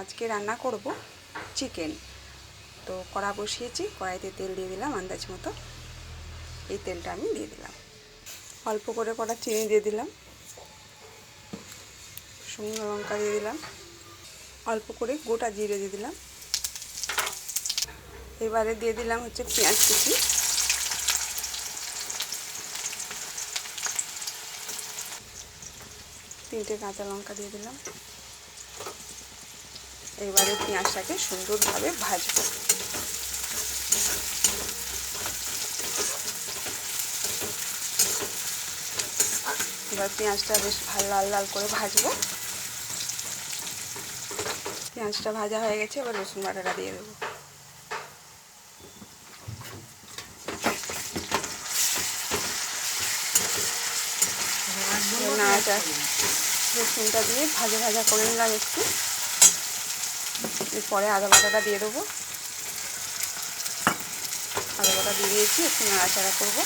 আজকে রান্না করব চিকেন। তো কড়া বসিয়েছি, কড়াইতে তেল দিয়ে দিলাম আন্দাজ মতো। এই তেলটা আমি দিয়ে দিলাম। অল্প করে কটা চিনি দিয়ে দিলাম। শুকনো লঙ্কা দিয়ে দিলাম। অল্প করে গোটা জিরে দিয়ে দিলাম। এবারে দিয়ে দিলাম হচ্ছে পেঁয়াজ কুচি। তিনটে কাঁচা লঙ্কা দিয়ে দিলাম। এবারে পেঁয়াজটাকে সুন্দরভাবে ভাজবো। এবার পেঁয়াজটা বেশ ভালো লাল লাল করে ভাজবো। পেঁয়াজটা ভাজা হয়ে গেছে, এবার রসুন বাটাটা দিয়ে দেবো। রসুনটা দিয়ে ভাজা ভাজা করে নিলাম একটু। এরপরে আদা বাটাটা দিয়ে দেবো। আদা বাটা দিয়ে দিয়েছি, একটু নাড়াচাড়া করব।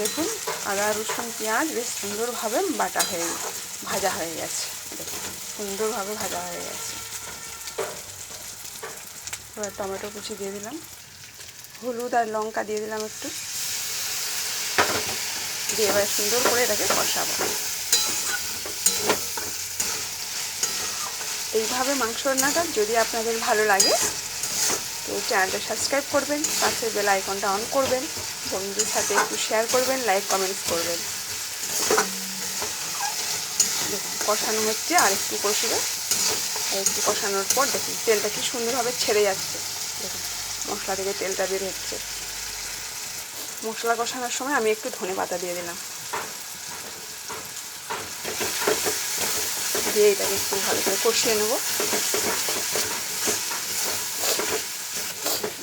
দেখুন, আদা, রসুন, পেঁয়াজ বেশ সুন্দরভাবে বাটা হয়ে, ভাজা হয়ে গেছে। দেখুন, সুন্দরভাবে ভাজা হয়ে গেছে। এবার টমেটো কুচি দিয়ে দিলাম। হলুদ আর লঙ্কা দিয়ে দিলাম একটু। দিয়ে এবার সুন্দর করে এটাকে কষাবো। এইভাবে মাংস রান্নাটা যদি আপনাদের ভালো লাগে, তো চ্যানেলটা সাবস্ক্রাইব করবেন, পাশে বেল আইকনটা অন করবেন, বন্ধুদের সাথে একটু শেয়ার করবেন লাইক কমেন্টস করবেন। কষানো হচ্ছে, আর একটু কষবে আর একটু কষানোর পর দেখুন, তেলটা কি সুন্দরভাবে ছেড়ে যাচ্ছে। দেখুন, মশলা থেকে তেলটা বের হচ্ছে। মশলা কষানোর সময় আমি একটু ধনে পাতা দিয়ে দিলাম। দিয়ে এটাকে একটু ভালো করে কষিয়ে নেব।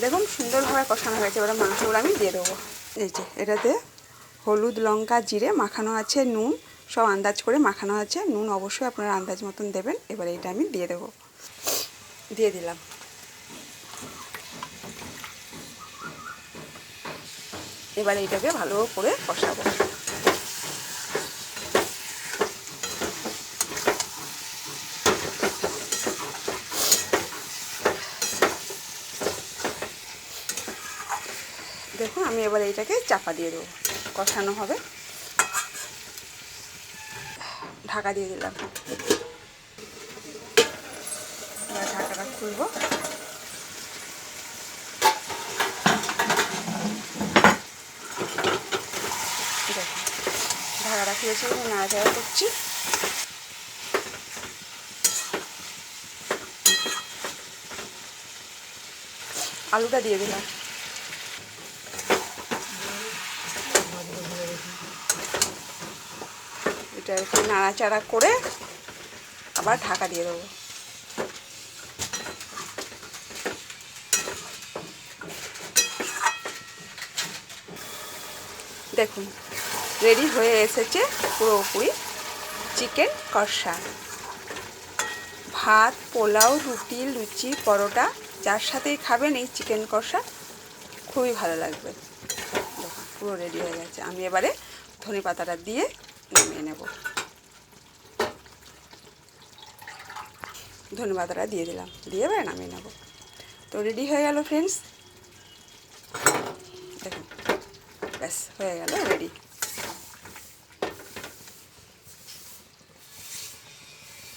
দেখুন, সুন্দরভাবে কষানো হয়েছে। এবার মাংসগুলো আমি দিয়ে দেবো। এই যে, এটাতে হলুদ, লঙ্কা, জিরে মাখানো আছে, নুন সব আন্দাজ করে মাখানো আছে। নুন অবশ্যই আপনারা আন্দাজ মতন দেবেন। এবার এটা আমি দিয়ে দেবো। দিয়ে দিলাম। এবার এইটাকে ভালো করে কষাবো। দেখুন, আমি এবার এইটাকে চাপা দিয়ে দেবো। কষানো হবে। ঢাকা দিয়ে দিলাম। ঢাকাটা খুলবো দেখুন ঢাকাটা খুলেছি নাড়াচাড়া করছি। আলুটা দিয়ে দিলাম। এটা একটু নাড়াচাড়া করে আবার ঢাকা দিয়ে দেবো। দেখুন রেডি হয়ে এসেছে পুরোপুরি চিকেন কষা। ভাত, পোলাও, রুটি, লুচি, পরোটা, যার সাথেই খাবেন এই চিকেন কষা, খুবই ভালো লাগবে। পুরো রেডি হয়ে গেছে। আমি এবারে ধনে পাতাটা দিয়ে নামিয়ে নেব। ধনে পাতাটা দিয়ে দিলাম। দিয়ে এবারে নামিয়ে নেব। তো রেডি হয়ে গেল ফ্রেন্ডস দেখুন, ব্যাস, হয়ে গেল রেডি